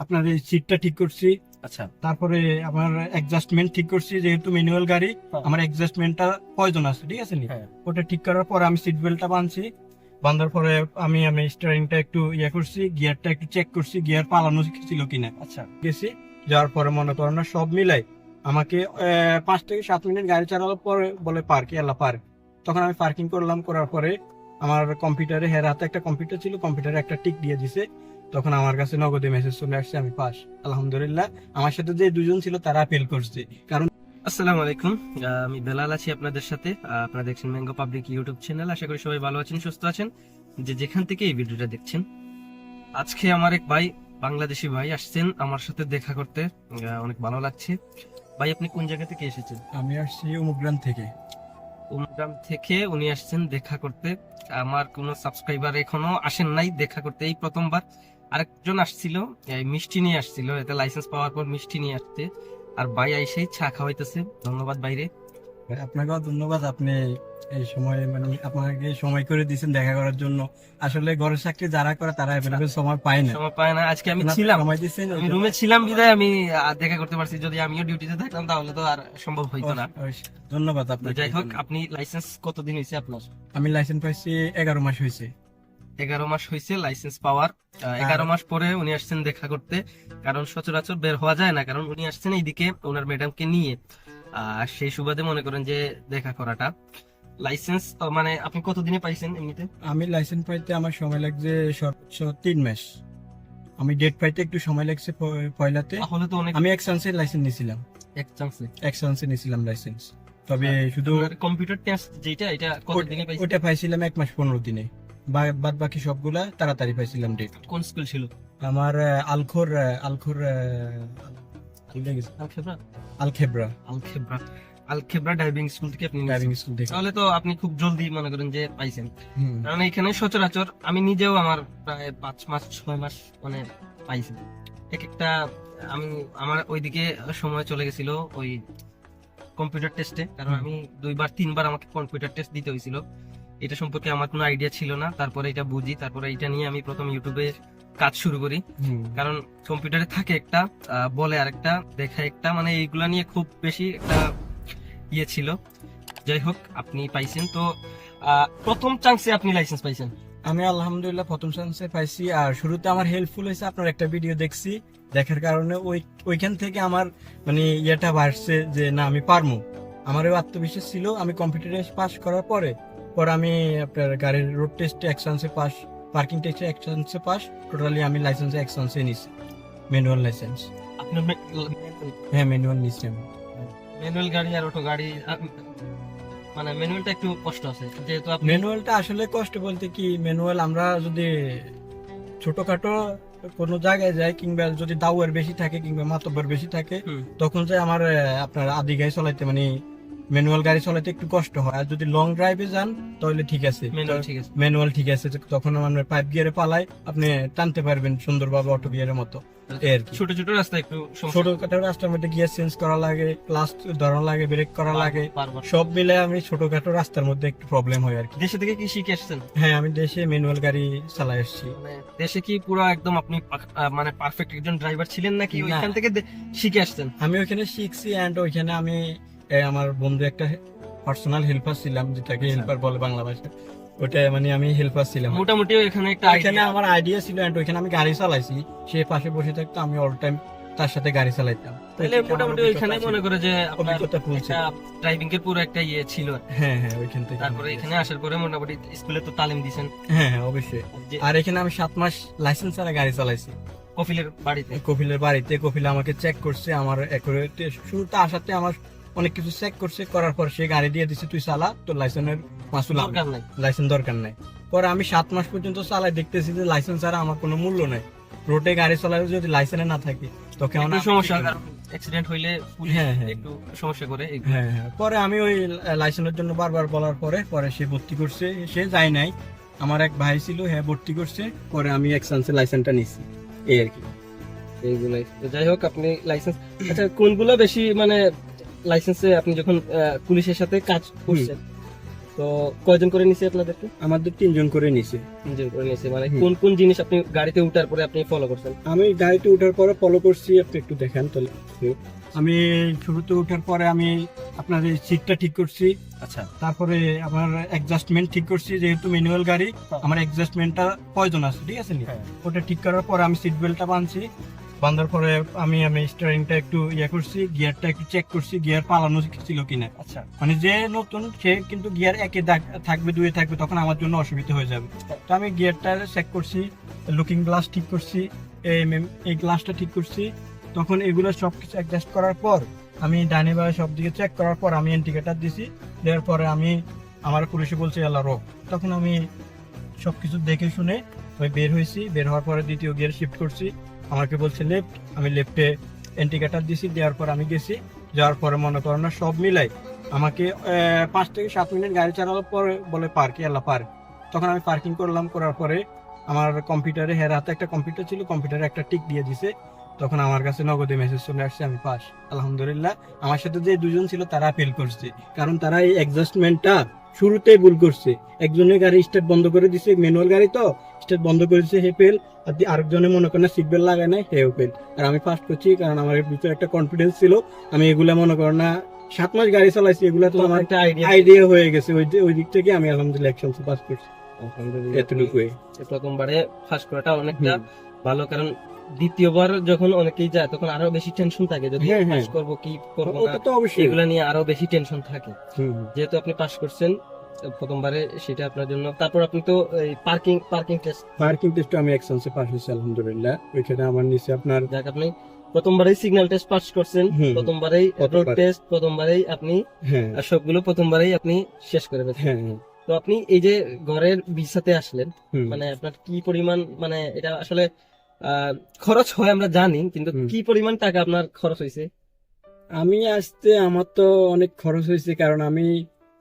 আপনার এই সিটটা ঠিক করছি। আচ্ছা। তারপরে আমার অ্যাডজাস্টমেন্ট ঠিক করছি যেহেতু ম্যানুয়াল গাড়ি হ্যাঁ। আমার অ্যাডজাস্টমেন্টটা প্রয়োজন আছে ঠিক আছে নি? হ্যাঁ। ওটা ঠিক করার পরে আমি সিট বেল্টটা বাঁধছি। বাঁধার পরে আমি আমি স্টারিংটা একটু ইয়ে করছি গিয়ারটা একটু চেক করছি গিয়ার পালানো ছিল কিনা। আচ্ছা। গেছি যাওয়ার পরে মনে করেন না সব মিলাই আমাকে পাঁচ থেকে সাত মিনিট গাড়ি চালানোর পরে বলে পার্ক এলা পার্ক তখন আমি পার্কিং করলাম করার পরে আমার কম্পিউটারে হের হাতে একটা কম্পিউটার ছিল কম্পিউটারে একটা টিক দিয়ে দিছে। তখন আমার কাছে নগদে মেসেজ চলে আসছে আমি পাস। আলহামদুলিল্লাহ আমার সাথে যে দুজন ছিল তারা ফেল করছে। কারণ আসসালামু আলাইকুম। আমি বেলাল আছি আপনাদের সাথে। আপনারা দেখছেন ম্যাঙ্গো পাবলিক ইউটিউব চ্যানেল আশা করি সবাই ভালো আছেন সুস্থ আছেন। যে যেখান থেকে এই ভিডিওটা দেখছেন। আজকে আমার এক ভাই বাংলাদেশি ভাই আসছেন আমার সাথে দেখা করতে। অনেক ভালো লাগছে। ভাই আপনি কোন জায়গা থেকে এসেছেন? আমি আসছি উমুগ্রাম থেকে। উমগ্রাম থেকে উনি আসছেন দেখা করতে। আমার কোনো সাবস্ক্রাইবার এখনও আসেন নাই দেখা করতে এই প্রথমবার। আরেকজন আসছিল মিষ্টি নিয়ে আসছিল এতে লাইসেন্স পাওয়ার পর মিষ্টি নিয়ে আসতে আর ভাই আইসেই চা খাওয়াইতেছে ধন্যবাদ বাইরে আপনাকেও ধন্যবাদ আপনি এই সময় মানে আপনাকে সময় করে দিয়েছেন দেখা করার জন্য। আসলে ঘরের চাকরি যারা করে তারা অ্যাভেলেবেল সময় পায় না। সময় পায় না। আজকে আমি ছিলাম। সময় আমি রুমে ছিলাম বিদায় আমি দেখা করতে পারছি। যদি আমিও ডিউটিতে থাকতাম তাহলে তো আর সম্ভব হইতো না। ধন্যবাদ আপনাকে। যাই হোক আপনি লাইসেন্স কতদিন হয়েছে আপনার? আমি লাইসেন্স পাইছি এগারো মাস হয়েছে এগারো মাস হয়েছে লাইসেন্স পাওয়ার। এগারো মাস পরে উনি আসছেন দেখা করতে। কারণ সচরাচর বের হওয়া যায় না কারণ উনি আসছেন এইদিকে ওনার ম্যাডামকে নিয়ে। আর সেই সুবাদে মনে করেন যে দেখা করাটা। লাইসেন্স মানে আপনি কতদিনে পাইছেন এমনিতে? আমি লাইসেন্স পাইতে আমার সময় লাগছে সর্বোচ্চ তিন মাস। আমি ডেট পাইতে একটু সময় লাগছে পয়লাতে। তাহলে তো অনেক আমি এক্সান্সের লাইসেন্স নিয়েছিলাম এক চান্সে এক্সান্সে নিয়েছিলাম লাইসেন্স তবে শুধু কম্পিউটার টেস্ট যেটা এটা কতদিনে পাইছেন ওটা পাইছিলাম এক মাস পনেরো দিনে। বাদ বাকি সবগুলা তাড়াতাড়ি পাইছিলাম ডেট কোন স্কুল ছিল? আমার আলখোর আলখোর। আলখেব্রা? আলখেব্রা। আলখেব্রা। আলখেব্রা স্কুল থেকে আপনি নিয়েছেন। স্কুল থেকে। তাহলে তো আপনি খুব জলদি মনে করেন যে পাইছেন। কারণ এখানে সচরাচর আমি নিজেও আমার প্রায় পাঁচ মাস ছয় মাস মানে পাইছি। এক একটা আমি আমার ওইদিকে সময় চলে গেছিল ওই কম্পিউটার টেস্টে কারণ আমি দুইবার তিনবার আমাকে কম্পিউটার টেস্ট দিতে হয়েছিল। এটা সম্পর্কে আমার কোনো আইডিয়া ছিল না। তারপরে এটা বুঝি তারপরে এটা নিয়ে আমি প্রথম ইউটিউবে কাজ শুরু করি। কারণ কম্পিউটারে থাকে একটা বলে আরেকটা দেখা একটা মানে এইগুলা নিয়ে খুব বেশি একটা ইয়ে ছিল। যাই হোক আপনি পাইছেন। তো প্রথম চান্সে আপনি লাইসেন্স পাইছেন? আমি আলহামদুলিল্লাহ প্রথম চান্সে পাইছি। আর শুরুতে আমার হেল্পফুল হয়েছে আপনার একটা ভিডিও দেখছি। দেখার কারণে ওই ওইখান থেকে আমার মানে ইয়েটা বাড়ছে যে না আমি পারব। আমার ওই আত্মবিশ্বাস ছিল আমি কম্পিউটার পাস করার পরে পরে আমি আপনার গাড়ির রোড টেস্টে এক চান্সে পাস পার্কিং টেস্টে এক চান্সে পাস টোটালি আমি লাইসেন্স এক চান্সে নিছি ম্যানুয়াল লাইসেন্স আপনার হ্যাঁ ম্যানুয়াল নিছি আমি। ম্যানুয়াল গাড়ি আর অটো গাড়ি মানে ম্যানুয়ালটা একটু কষ্ট আছে যেহেতু আপনি ম্যানুয়ালটা আসলে কষ্ট বলতে কি ম্যানুয়াল আমরা যদি ছোটখাটো কোনো জায়গায় যাই কিংবা যদি দাওয়ার বেশি থাকে কিংবা মাতব্বর বেশি থাকে তখন যে আমার আপনার আদি গাড়ি চলাইতে মানে ম্যানুয়াল গাড়ি চালাইতে একটু কষ্ট হয়। আর যদি লং ড্রাইভে যান তাহলে ঠিক আছে। ম্যানুয়াল ঠিক আছে। তখন আমার পাইপ গিয়ারে পালাই আপনি টানতে পারবেন সুন্দরভাবে অটো গিয়ারের মতো। ছোট ছোট রাস্তা একটু ছোটখাটো রাস্তার মধ্যে গিয়ার চেঞ্জ করা লাগে ক্লাস ধরা লাগে ব্রেক করা লাগে। সব মিলে আমি ছোটখাটো রাস্তার মধ্যে একটু প্রবলেম হয় আর কি। দেশে থেকে কি শিখে আসছেন হ্যাঁ আমি দেশে ম্যানুয়াল গাড়ি চালাই আসছি মানে দেশে কি পুরো একদম আপনি মানে পারফেক্ট একজন ড্রাইভার ছিলেন নাকি। ওইখান থেকে শিখে আসছেন আমি ওইখানে শিখছি অ্যান্ড ওইখানে আমি আমার বন্ধু একটা পার্সোনাল হেল্পার ছিলাম যেটাকে আচ্ছা। হেল্পার বলে বাংলা ভাষায়। ওটা মানে আমি হেল্পার ছিলাম। মোটামুটি এখানে একটা idea- আমার আইডিয়া ছিল ওইখানে আমি গাড়ি চালাইছি। সে পাশে বসে থাকতো আমি অল টাইম তার সাথে গাড়ি চালাইতাম। তাহলে মোটামুটি ওইখানে মনে করে যে অভিজ্ঞতা ড্রাইভিং এর পুরো একটা ইয়ে ছিল। হ্যাঁ হ্যাঁ ওইখান থেকে তারপরে এখানে আসার পরে মোটামুটি স্কুলে তো তালিম দিছেন। হ্যাঁ হ্যাঁ অবশ্যই। আর এখানে আমি সাত মাস লাইসেন্স ছাড়া গাড়ি চালাইছি। কফিলের বাড়িতে? কপিলের বাড়িতে কপিল আমাকে চেক করছে আমার শুরুতে আসাতে আমার অনেক কিছু চেক করছে করার পর সে গাড়ি দিয়ে দিছে তুই চালা তোর লাইসেন্সের মাসুল দরকার নাই। লাইসেন্স দরকার নাই। পরে আমি সাত মাস পর্যন্ত চালাই দেখতেছি যে লাইসেন্স ছাড়া আমার কোনো মূল্য নাই। রোডে গাড়ি চালালে যদি লাইসেন্স না থাকে তখন একটু সমস্যা অ্যাক্সিডেন্ট হইলে পুলিশ হ্যাঁ, হ্যাঁ। একটু সমস্যা করে হ্যাঁ হ্যাঁ। পরে আমি ওই লাইসেন্সের জন্য বারবার বলার পরে পরে সে ভর্তি করছে সে যায় নাই। আমার এক ভাই ছিল হ্যাঁ ভর্তি করছে পরে আমি এক চান্সে লাইসেন্সটা নিছি। এই আর কি। এইগুলাই। যাই হোক আপনি লাইসেন্স আচ্ছা কোনগুলো বেশি মানে লাইসেন্সে আপনি যখন পুলিশের সাথে কাজ করছেন তো কয়জন করে নিছে আপনাদেরকে? আমাদের তিনজন করে নিছে। তিনজন করে নিছে মানে কোন কোন জিনিস আপনি গাড়িতে উঠার পরে আপনি ফলো করছেন? আমি গাড়িতে ওঠার পরে ফলো করছি আপনি একটু দেখেন তাহলে। আমি শুরুতে ওঠার পরে আমি আপনার এই সিটটা ঠিক করছি। আচ্ছা। তারপরে আমার অ্যাডজাস্টমেন্ট ঠিক করছি যেহেতু ম্যানুয়াল গাড়ি আমার অ্যাডজাস্টমেন্টটা প্রয়োজন আছে ঠিক আছে? হ্যাঁ। ওটা ঠিক করার পর আমি সিট বেল্টটা বাঁধছি। বাঁধার পরে আমি আমি স্টারিংটা একটু ইয়ে করছি গিয়ারটা একটু চেক করছি গিয়ার পালানো ছিল কিনা। আচ্ছা। মানে যে নতুন সে কিন্তু গিয়ার একে থাকবে দুয়ে থাকবে তখন আমার জন্য অসুবিধা হয়ে যাবে। তো আমি গিয়ারটা চেক করছি লুকিং গ্লাস ঠিক করছি এই এই গ্লাসটা ঠিক করছি। তখন এগুলো সব কিছু অ্যাডজাস্ট করার পর আমি ডানে বায়ে সব দিকে চেক করার পর আমি ইন্ডিকেটার দিছি দেওয়ার পরে আমি আমার পুলিশে বলছে এলা রোগ তখন আমি সব কিছু দেখে শুনে আমি বের হয়েছি বের হওয়ার পরে দ্বিতীয় গিয়ার শিফট করছি। আমাকে বলছে লেফট আমি লেফটে এন্টিকাটার দিছি, দেওয়ার পর আমি গেছি। যাওয়ার পরে মনে করো না, সব মিলাই আমাকে পাঁচ থেকে সাত মিনিট গাড়ি চালানোর পরে বলে পার্ক এলা পার্ক। তখন আমি পার্কিং করলাম, করার পরে আমার কম্পিউটারে হের হাতে একটা কম্পিউটার ছিল কম্পিউটারে একটা টিক দিয়ে দিছে। তখন আমার কাছে নগদে মেসেজ চলে আসছে আমি পাস। আলহামদুলিল্লাহ আমার সাথে যে দুজন ছিল তারা ফেল করছে। কারণ তারা এই অ্যাডজাস্টমেন্টটা শুরুতেই ভুল করছে। একজনের গাড়ি স্টার্ট বন্ধ করে দিছে ম্যানুয়াল গাড়ি তো স্টার্ট বন্ধ করেছে হে ফেল আর দি- আরেকজনে মনে করেন সিট বেল্ট লাগায় নাই হেও ফেল আর আমি ফার্স্ট করছি কারণ আমার ভিতরে একটা কনফিডেন্স ছিল। আমি এগুলা মনে করেন না সাত মাস গাড়ি চালাইছি এগুলা তো আমার একটা আইডিয়া আইডিয়া হয়ে গেছে। ওই ওই দিক থেকে আমি আলহামদুলিল্লাহ একশন পাস করছি। এতটুকুই। প্রথমবারে ফার্স্ট করাটা অনেকটা ভালো কারণ দ্বিতীয়বার যখন অনেকেই যায় তখন আরও বেশি টেনশন থাকে যদি। পাস করব কি করব না? এগুলা নিয়ে আরও বেশি টেনশন থাকে। যেহেতু আপনি পাস করছেন প্রথমবারে সেটা আপনার জন্য। তারপর আপনি তো এই পার্কিং পার্কিং টেস্ট পার্কিং টেস্টে আমি এক্সেন্সে পাস হয়েছি আলহামদুলিল্লাহ। ওইখানে আমার নিচে আপনার যাক আপনি প্রথমবারেই সিগন্যাল টেস্ট পাস করছেন। প্রথমবারেই রোড টেস্ট প্রথমবারেই আপনি হ্যাঁ। আর সবগুলো প্রথমবারেই আপনি শেষ করে ফেলছেন। হ্যাঁ হ্যাঁ, তো আপনি এই যে ঘরের বিছাতে আসলেন। মানে আপনার কি পরিমাণ মানে এটা আসলে খরচ হয় আমরা জানি কিন্তু কি পরিমাণ টাকা আপনার খরচ হয়েছে? আমি আসতে আমার তো অনেক খরচ হয়েছে কারণ আমি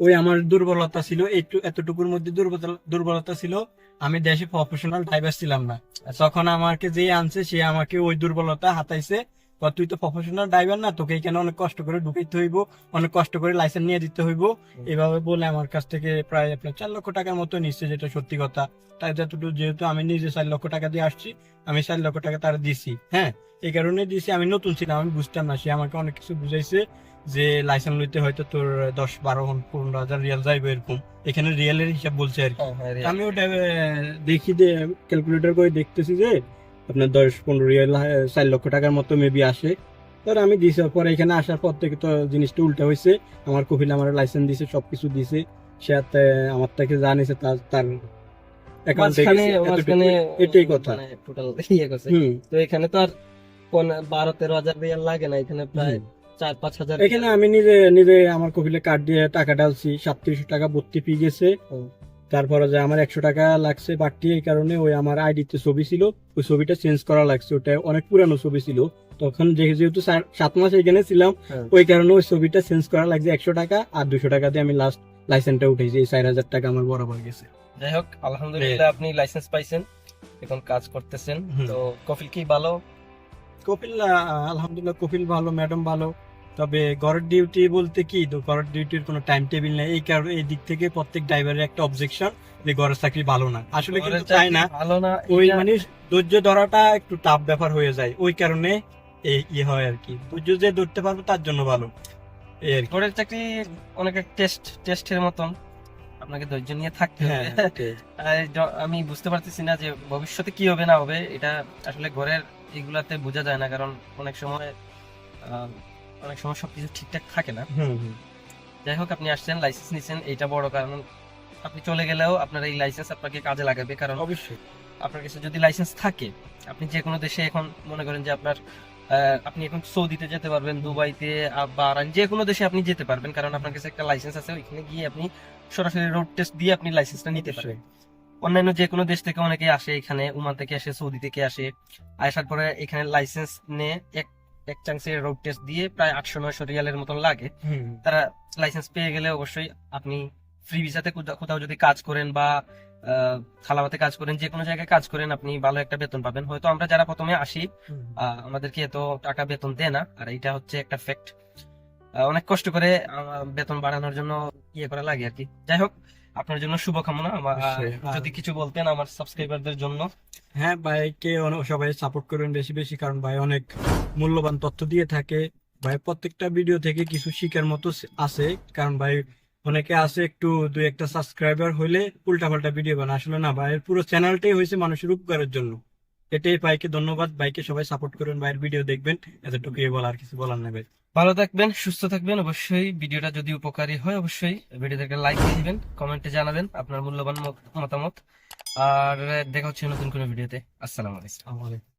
ওই আমার দুর্বলতা ছিল একটু এতটুকুর মধ্যে দুর্বলতা দুর্বলতা ছিল। আমি দেশে প্রফেশনাল ড্রাইভার ছিলাম না। তখন আমাকে যে আনছে সে আমাকে ওই দুর্বলতা হাতাইছে। বা তুই তো প্রফেশনাল ড্রাইভার না তোকে এখানে অনেক কষ্ট করে ঢুকাইতে হইব অনেক কষ্ট করে লাইসেন্স নিয়ে দিতে হইব। এভাবে বলে আমার কাছ থেকে প্রায় আপনার চার লক্ষ টাকার মতো নিচ্ছে যেটা সত্যি কথা। তাই যতটুকু যেহেতু আমি নিজে চার লক্ষ টাকা দিয়ে আসছি আমি চার লক্ষ টাকা তারা দিছি হ্যাঁ? এই কারণে দিছি আমি নতুন ছিলাম আমি বুঝতাম না সে আমাকে অনেক কিছু বুঝাইছে যে লাইসেন্স লইতে হয়তো তোর দশ বারো পনেরো হাজার রিয়াল যাইবে এরকম। এখানে রিয়ালের হিসাব বলছে আর কি। আমি ওটা দেখি যে ক্যালকুলেটর করে দেখতেছি যে আপনার দশ পনেরো রিয়াল চার লক্ষ টাকার মতো মেবি আসে। তার আমি দিছি পরে এখানে আসার পর থেকে তো জিনিসটা উল্টা হয়েছে। আমার কপিল আমার লাইসেন্স দিছে সবকিছু দিছে। সে আমার থেকে জানিছে তার তার এটাই কথা। মানে টোটাল ইয়ে করছে। তো এখানে তো আর বারো তেরো হাজার রিয়াল লাগে না। এখানে প্রায় চার পাঁচ হাজার এখানে আমি নিজে নিজে আমার কপিলে কার্ড দিয়ে টাকা ডালছি সাতত্রিশ টাকা ভর্তি ফি গেছে। তারপরে যে আমার একশো টাকা লাগছে বাড়তি এই কারণে ওই আমার আইডিতে ছবি ছিল ওই ছবিটা চেঞ্জ করা লাগছে। ওটা অনেক পুরানো ছবি ছিল। তখন যেহেতু সাত মাস এখানে ছিলাম হ্যাঁ। ওই কারণে ওই ছবিটা চেঞ্জ করা লাগছে একশো টাকা আর দুশো টাকা দিয়ে আমি লাস্ট লাইসেন্সটা উঠেছি এই চার হাজার টাকা আমার বরাবর গেছে। যাই হোক আলহামদুলিল্লাহ আপনি লাইসেন্স পাইছেন এখন কাজ করতেছেন। তো কফিল কি ভালো? কপিল আলহামদুলিল্লাহ কপিল ভালো ম্যাডাম ভালো। তবে ঘরের ডিউটি বলতে কি? ঘরের ডিউটির কোনো টাইম টেবিল নেই। এই কারণে এই দিক থেকে প্রত্যেক ড্রাইভারের একটা অবজেকশন যে ঘরের চাকরি ভালো না। আসলে কিন্তু চাই না? ভালো না ওই মানে ধৈর্য ধরাটা একটু টাফ ব্যাপার হয়ে যায়। ওই কারণে এই ইয়ে হয় আর কি। ধৈর্য যে ধরতে পারবে তার জন্য ভালো। এই আর ঘরের চাকরি অনেক টেস্ট টেস্টের মতন। আপনাকে ধৈর্য নিয়ে থাকতে হ্যাঁ হবে আর আমি বুঝতে পারতেছি না যে ভবিষ্যতে কি হবে না হবে। এটা আসলে ঘরের এগুলাতে বোঝা যায় না। কারণ অনেক সময় অনেক সময় সবকিছু ঠিকঠাক থাকে না। যাই হোক আপনি আসছেন লাইসেন্স নিছেন এইটা বড় কারণ। আপনি চলে গেলেও আপনার এই লাইসেন্স আপনাকে কাজে লাগাবে কারণ অবশ্যই। আপনার কাছে যদি লাইসেন্স থাকে আপনি যে কোনো দেশে এখন মনে করেন যে আপনার আপনি এখন সৌদিতে যেতে পারবেন দুবাইতে বা যে কোনো দেশে আপনি যেতে পারবেন কারণ আপনার কাছে একটা লাইসেন্স আছে ওইখানে গিয়ে আপনি সরাসরি রোড টেস্ট দিয়ে আপনি লাইসেন্সটা নিতে পারবেন অন্যান্য যে কোনো দেশ থেকে অনেকে আসে এখানে ওমান থেকে আসে সৌদি থেকে আসে আসার পরে এখানে লাইসেন্স নিয়ে এক এক চান্সে রোড টেস্ট দিয়ে প্রায় আটশো নয়শো রিয়ালের মতন লাগে। তারা লাইসেন্স পেয়ে গেলে অবশ্যই আপনি ফ্রি ভিসাতে কোথাও যদি কাজ করেন বা আহ, খালাবাতে কাজ করেন যে কোনো জায়গায় কাজ করেন আপনি ভালো একটা বেতন পাবেন। হয়তো আমরা যারা প্রথমে আসি আহ, আমাদেরকে এত টাকা বেতন দেয় না। আর এটা হচ্ছে একটা ফ্যাক্ট অনেক কষ্ট করে বেতন বাড়ানোর জন্য ইয়ে করা লাগে আর কি। যাই হোক আপনার জন্য শুভকামনা আমার যদি কিছু বলতেন আমার সাবস্ক্রাইবারদের জন্য। হ্যাঁ ভাইকে সবাই সাপোর্ট করবেন বেশি বেশি কারণ ভাই অনেক মূল্যবান তথ্য দিয়ে থাকে। ভাই প্রত্যেকটা ভিডিও থেকে কিছু শিকার মতো আছে কারণ ভাই অনেকে আছে একটু দুই একটা সাবস্ক্রাইবার হইলে উল্টা পাল্টা ভিডিও বানায়। আসলে না ভাইয়ের পুরো চ্যানেলটাই হয়েছে মানুষের উপকারের জন্য। এটাই ভাইকে ধন্যবাদ। ভাইকে সবাই সাপোর্ট করবেন ভাইয়ের ভিডিও দেখবেন। এতটুকুই বলার কিছু বলার নেই ভাই। ভালো থাকবেন, সুস্থ থাকবেন। অবশ্যই ভিডিওটা যদি উপকারী হয়, অবশ্যই ভিডিওটাকে লাইক দিয়ে দিবেন কমেন্টে জানাবেন আপনার মূল্যবান মতামত। আর দেখা হচ্ছে নতুন কোনো ভিডিওতে। আসসালামু আলাইকুম।